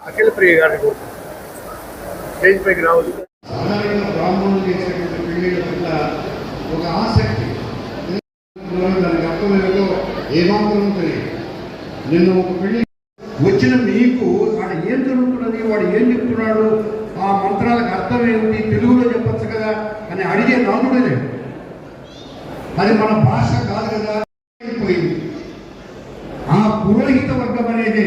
అఖిల ప్రియ కోరుతున్నాను స్టేజ్ పైకి బ్రాహ్మణులు పట్ల ఒక ఆసక్తి. దానికి అర్థం ఏదో ఏమాత్రం తెలియదు. నిన్న ఒక పెళ్ళి వచ్చిన మీకు వాడు ఏం జరుగుతున్నది వాడు ఏం చెప్తున్నాడు ఆ మంత్రాలకు అర్థం ఏమిటి తెలుగులో చెప్పొచ్చు కదా అని అడిగే నాదుడే లేడు. అది మన భాష కాదు కదా అయిపోయింది ఆ పురోహిత వర్గం అనేది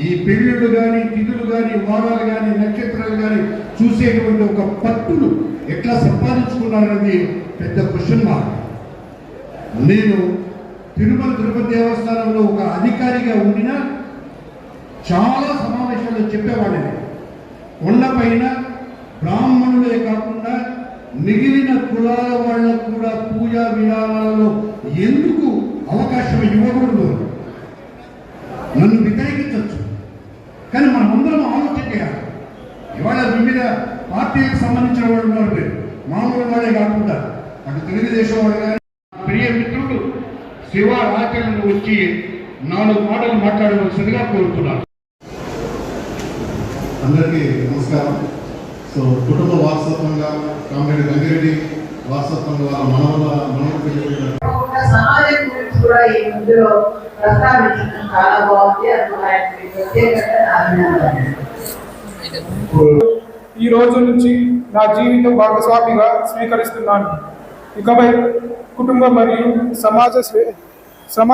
ఈ పెళ్ళిళ్ళు కానీ తిథులు కానీ వారాలు కానీ నక్షత్రాలు కానీ చూసేటువంటి ఒక పట్టును ఎట్లా సంపాదించుకున్నారనేది పెద్ద క్వశ్చన్ మార్క్ నేను తిరుమల తిరుపతి దేవస్థానంలో ఒక అధికారిగా ఉండినా చాలా సమావేశాల్లో చెప్పేవాడిని. కొండపైన బ్రాహ్మణులే కాకుండా మిగిలిన కులాల వాళ్ళకు కూడా పూజా విధానాలలో ఎందుకు అవకాశం ఇవ్వకూడదు? పార్టీలకు సంబంధించిన వాళ్ళు ఉన్నారు. మామూలు వాళ్ళే కాకుండా అటు తెలుగుదేశం వాళ్ళు కానీ ప్రియ మిత్రుడు శివ రాజ్యాలను వచ్చి నాలుగు మాటలు మాట్లాడవలసిందిగా కోరుతున్నాను అందరికీ నమస్కారం సో కుటుంబ వారసత్వంగా కామిరెడ్డి గంగిరెడ్డి వారసత్వంగా వాళ్ళ మనవల మనవల పెళ్ళి ఒక సమాజం గురించి కూడా ఈ ముందులో ప్రస్తావించడం చాలా బాగుంది ఆయనకి ప్రత్యేకంగా. ఈ రోజు నుంచి నా జీవిత భాగస్వామిగా స్వీకరిస్తున్నాను. ఇకపై కుటుంబ మరియు సమాజ శ్రే శ్రమ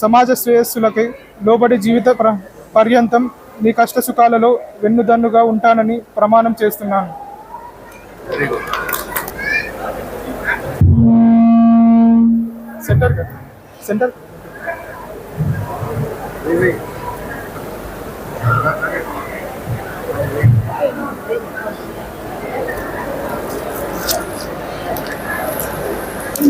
సమాజ శ్రేయస్సులకై లోబడి జీవిత ప్ర పర్యంతం నీ కష్ట సుఖాలలో వెన్నుదన్నుగా ఉంటానని ప్రమాణం చేస్తున్నాను. Centre centre?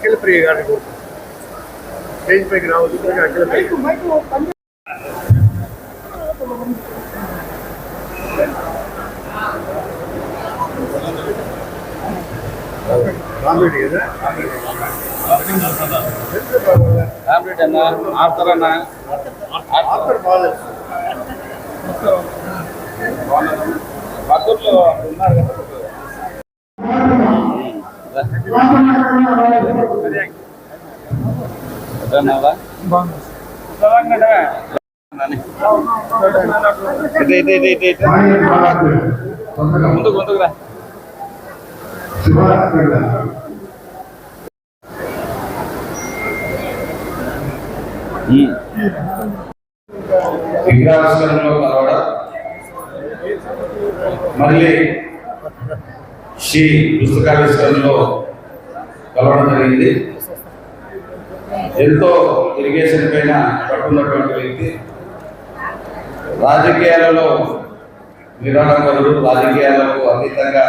అఖిల ప్రియ గారిని కోరుతున్నాను స్టేజ్ పైకి రావచ్చు అఖిల ప్రియ. రామిరెడ్డి కదా అన్న అన్న. బాగాలేదు ఉన్నారు కదా ముందుకు ముందుకు రా ఉమ్. కలవడం మళ్ళీ శ్రీ పుస్తకావిష్కరణలో కలవడం జరిగింది. ఎంతో ఇరిగేషన్ పైన పట్టున్నటువంటి వ్యక్తి రాజకీయాలలో నిరాడంబరుడు రాజకీయాలకు అతీతంగా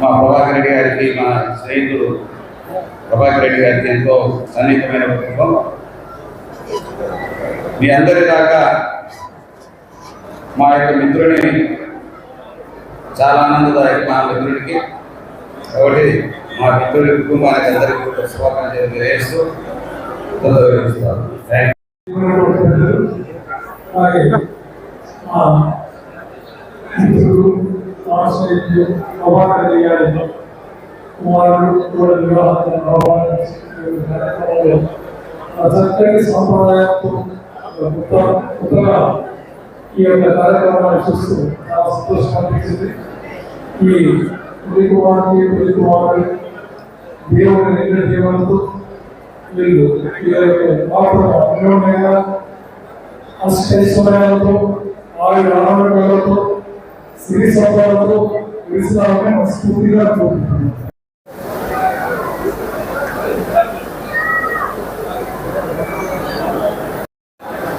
మా ప్రభాకర్ రెడ్డి గారికి మా స్నేహితుడు ప్రభాకర్ రెడ్డి గారికి ఎంతో సన్నిహితమైన కుటుంబం. మీ అందరి దాకా మా యొక్క మిత్రుని చాలా ఆనందదాయక మా మిత్రుడికి కాబట్టి మా మిత్రుడి కుటుంబానికి అందరికీ కూడా శుభాకాంక్షలు తెలియజేస్తూ తొందరగా చక్కటి సంప్రదాయంతో ఈ యొక్క కార్యక్రమాన్ని చూస్తూ చాలా సంతోషం అనిపించింది ಈ ತ್ರಿಕೋವಾಗಿ ತ್ರಿಕೋವಾಗಿ ದೇವರಿಂದ ದೇವಂತು ನಿಲ್ಲು ಆಪರ ಅನ್ನೋನೆಯ ಅಸ್ಪೇಶ್ವರಯತು ಆವಿ ರಾಮರಗಳತು ಶ್ರೀ ಸಭಾವತು ಇರಿಸಾವೆ ಸ್ಫೂರ್ತಿರತು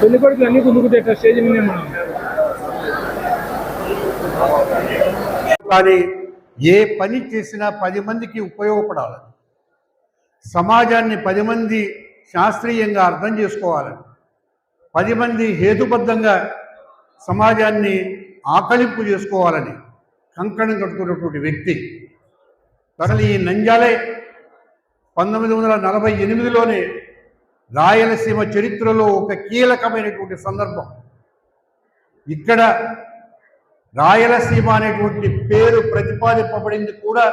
పెళ్లి కొడుకులు అన్ని గుండుకుతాయి స్టేజ్ మీద కానీ ఏ పని చేసినా పది మందికి ఉపయోగపడాలి. సమాజాన్ని పది మంది శాస్త్రీయంగా అర్థం చేసుకోవాలని పది మంది హేతుబద్ధంగా సమాజాన్ని ఆకలింపు చేసుకోవాలని కంకణం కట్టుకున్నటువంటి వ్యక్తి. అసలు ఈ నంజాలే పంతొమ్మిది వందల నలభై ఎనిమిదిలోనే రాయలసీమ చరిత్రలో ఒక కీలకమైనటువంటి సందర్భం. ఇక్కడ రాయలసీమ అనేటువంటి పేరు ప్రతిపాదింపబడింది కూడా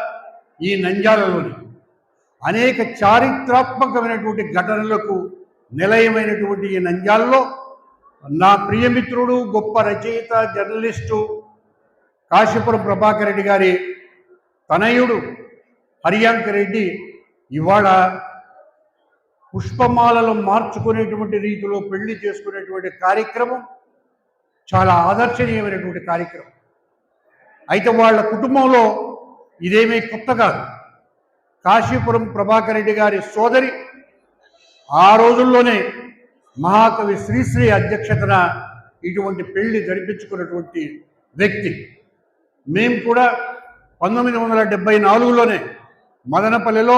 ఈ నంజాలలోని అనేక చారిత్రాత్మకమైనటువంటి ఘటనలకు నిలయమైనటువంటి ఈ నంజాల్లో నా ప్రియమిత్రుడు గొప్ప రచయిత జర్నలిస్టు కాశీపురం ప్రభాకర్ రెడ్డి గారి తనయుడు హరియాంక రెడ్డి ఇవాళ పుష్పమాలలు మార్చుకునేటువంటి రీతిలో పెళ్ళి చేసుకునేటువంటి కార్యక్రమం చాలా ఆదర్శనీయమైనటువంటి కార్యక్రమం. అయితే వాళ్ళ కుటుంబంలో ఇదేమీ కొత్త కాదు. కాశీపురం ప్రభాకర్ రెడ్డి గారి సోదరి ఆ రోజుల్లోనే మహాకవి శ్రీశ్రీ అధ్యక్షతన ఇటువంటి పెళ్ళి జరిపించుకున్నటువంటి వ్యక్తి. మేము కూడా పంతొమ్మిది వందల డెబ్బై నాలుగులోనే మదనపల్లిలో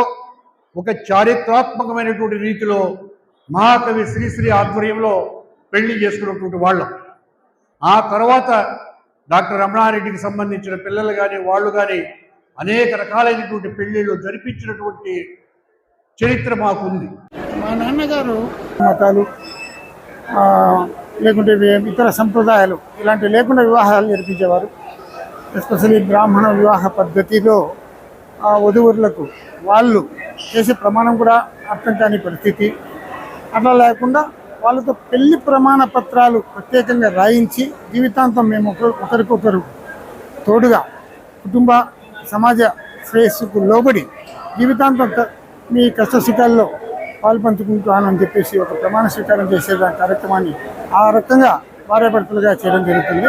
ఒక చారిత్రాత్మకమైనటువంటి రీతిలో మహాకవి శ్రీశ్రీ ఆధ్వర్యంలో పెళ్ళి చేసుకున్నటువంటి వాళ్ళం. ఆ తర్వాత డాక్టర్ రమణారెడ్డికి సంబంధించిన పిల్లలు కానీ వాళ్ళు కానీ అనేక రకాలైనటువంటి పెళ్ళిళ్ళు జరిపించినటువంటి చరిత్ర మాకుంది. మా నాన్నగారు మతాలు ఆ, లేకుంటే ఇతర సంప్రదాయాలు ఇలాంటివి లేకుండా వివాహాలు జరిపించేవారు. ఎస్పెషల్లీ బ్రాహ్మణ వివాహ పద్ధతిలో ఆ వధువురులకు వాళ్ళు చేసే ప్రమాణం కూడా అర్థం కాని పరిస్థితి. అట్లా లేకుండా వాళ్ళతో పెళ్ళి ప్రమాణ పత్రాలు ప్రత్యేకంగా రాయించి జీవితాంతం మేము ఒకరు ఒకరికొకరు తోడుగా కుటుంబ సమాజ శ్రేయస్సుకు లోబడి జీవితాంతం మీ కష్ట సుఖాల్లో పాలు పంచుకుంటానని చెప్పేసి ఒక ప్రమాణ స్వీకారం చేసే దాని కార్యక్రమాన్ని ఆ రకంగా భార్యాభర్తలుగా చేయడం జరుగుతుంది.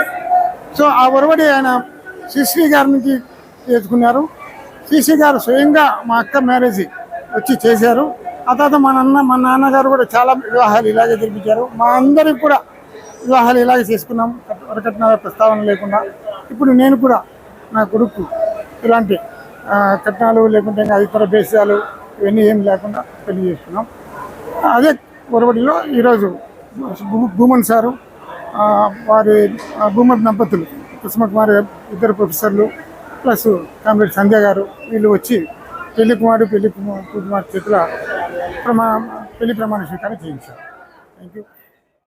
సో ఆ ఒరవడి ఆయన శ్రీశ్రీ గారి నుంచి చేసుకున్నారు. శ్రీశ్రీ గారు స్వయంగా మా అక్క మ్యారేజ్ వచ్చి చేశారు. ఆ తర్వాత మా నాన్న మా నాన్నగారు కూడా చాలా వివాహాలు ఇలాగే జరిపించారు. మా అందరికి కూడా వివాహాలు ఇలాగే చేసుకున్నాం. కట్- వరకట్నాల ప్రస్తావన లేకుండా. ఇప్పుడు నేను కూడా నా కొడుకు ఇలాంటి కట్నాలు లేకుంటే ఇంకా ఇతర దేశాలు ఇవన్నీ ఏం లేకుండా పెళ్ళి చేసుకున్నాం. అదే ఒరవడిలో ఈరోజు భూమన్ సారు వారి భూమన్ దంపతులు కుసుమ ఇద్దరు ప్రొఫెసర్లు ప్లస్ కామ్రేడ్ సంధ్య గారు వీళ్ళు వచ్చి పెళ్ళి కుమారుడు పెళ్ళి కుమార్ కుమార్ చేతుల ప్రమా పెళ్ళి ప్రమాణ స్వీకారం చేయించారు. Thank you